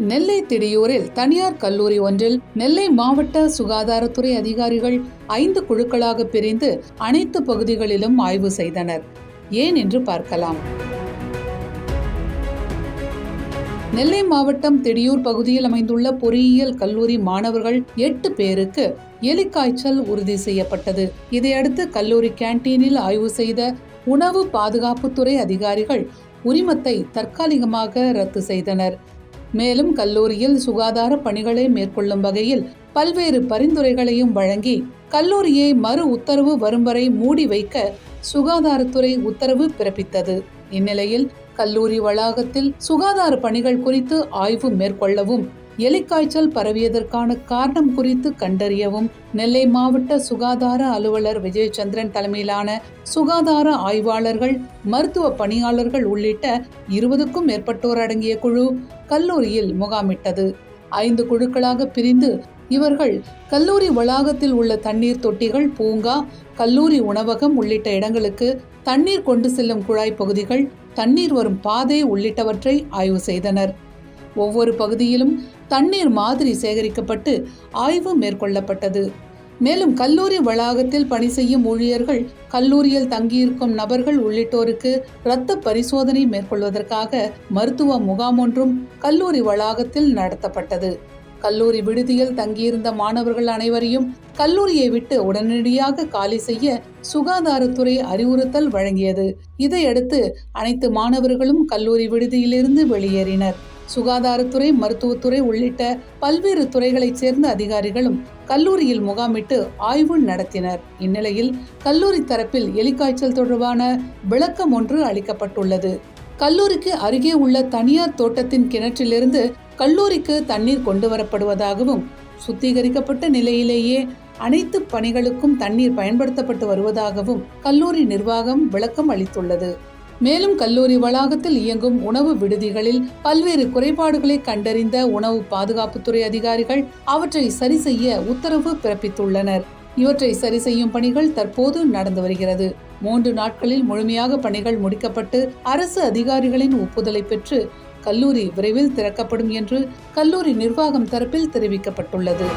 நெல்லை திடியூரில் தனியார் கல்லூரி ஒன்றில் நெல்லை மாவட்ட சுகாதாரத்துறை அதிகாரிகள் ஐந்து குழுக்களாக பிரிந்து அனைத்து பகுதிகளிலும் ஆய்வு செய்தனர். ஏன் என்று பார்க்கலாம். நெல்லை மாவட்டம் திடியூர் பகுதியில் அமைந்துள்ள பொறியியல் கல்லூரி மாணவர்கள் எட்டு பேருக்கு எலிக்காய்ச்சல் உறுதி செய்யப்பட்டது. இதையடுத்து கல்லூரி கேண்டீனில் ஆய்வு செய்த உணவு பாதுகாப்புத்துறை அதிகாரிகள் உரிமத்தை தற்காலிகமாக ரத்து செய்தனர். மேலும் கல்லூரியில் சுகாதார பணிகளை மேற்கொள்ளும் வகையில் பல்வேறு பரிந்துரைகளையும் வழங்கி கல்லூரியை மறு உத்தரவு வரும் வரை மூடி வைக்க சுகாதாரத்துறை உத்தரவு பிறப்பித்தது. இந்நிலையில் கல்லூரி வளாகத்தில் சுகாதார பணிகள் குறித்து ஆய்வு மேற்கொள்ளவும் எலிக்காய்ச்சல் பரவியதற்கான காரணம் குறித்து கண்டறியவும் நெல்லை மாவட்ட சுகாதார அலுவலர் விஜயச்சந்திரன் தலைமையிலான சுகாதார ஆய்வாளர்கள் மருத்துவ பணியாளர்கள் உள்ளிட்ட இருபதுக்கும் மேற்பட்டோர் அடங்கிய குழு கல்லூரியில் முகாமிட்டது. ஐந்து குழுக்களாக பிரிந்து இவர்கள் கல்லூரி வளாகத்தில் உள்ள தண்ணீர் தொட்டிகள் பூங்கா கல்லூரி உணவகம் உள்ளிட்ட இடங்களுக்கு தண்ணீர் கொண்டு செல்லும் குழாய் பகுதிகள் தண்ணீர் வரும் பாதை உள்ளிட்டவற்றை ஆய்வு செய்தனர். ஒவ்வொரு பகுதியிலும் தண்ணீர் மாதிரி சேகரிக்கப்பட்டு ஆய்வு மேற்கொள்ளப்பட்டது. மேலும் கல்லூரி வளாகத்தில் பணி செய்யும் ஊழியர்கள் கல்லூரியில் தங்கியிருக்கும் நபர்கள் உள்ளிட்டோருக்கு இரத்த பரிசோதனை மேற்கொள்வதற்காக மருத்துவ முகாம் ஒன்றும் கல்லூரி வளாகத்தில் நடத்தப்பட்டது. கல்லூரி விடுதியில் தங்கியிருந்த மாணவர்கள் அனைவரையும் கல்லூரியை விட்டு உடனடியாக காலி செய்ய சுகாதாரத்துறை அறிவுறுத்தல் வழங்கியது. இதையடுத்து அனைத்து மாணவர்களும் கல்லூரி விடுதியிலிருந்து வெளியேறினர். சுகாதாரத்துறை மருத்துவத்துறை உள்ளிட்ட பல்வேறு துறைகளைச் சேர்ந்த அதிகாரிகளும் கல்லூரியில் முகாமிட்டு ஆய்வு நடத்தினர். இந்நிலையில் கல்லூரி தரப்பில் எலிக்காய்ச்சல் தொடர்பான விளக்கம் ஒன்று அளிக்கப்பட்டுள்ளது. கல்லூரிக்கு அருகே உள்ள தனியார் தோட்டத்தின் கிணற்றிலிருந்து கல்லூரிக்கு தண்ணீர் கொண்டு வரப்படுவதாகவும் சுத்திகரிக்கப்பட்ட நிலையிலேயே அனைத்து பணிகளுக்கும் தண்ணீர் பயன்படுத்தப்பட்டு வருவதாகவும் கல்லூரி நிர்வாகம் விளக்கம் அளித்துள்ளது. மேலும் கல்லூரி வளாகத்தில் இயங்கும் உணவு விடுதிகளில் பல்வேறு குறைபாடுகளை கண்டறிந்த உணவு பாதுகாப்புத்துறை அதிகாரிகள் அவற்றை சரி செய்ய உத்தரவு பிறப்பித்துள்ளனர். இவற்றை சரி செய்யும் பணிகள் தற்போது நடந்து வருகிறது. மூன்று நாட்களில் முழுமையாக பணிகள் முடிக்கப்பட்டு அரசு அதிகாரிகளின் ஒப்புதலை பெற்று கல்லூரி விரைவில் திறக்கப்படும் என்று கல்லூரி நிர்வாகம் தரப்பில் தெரிவிக்கப்பட்டுள்ளது.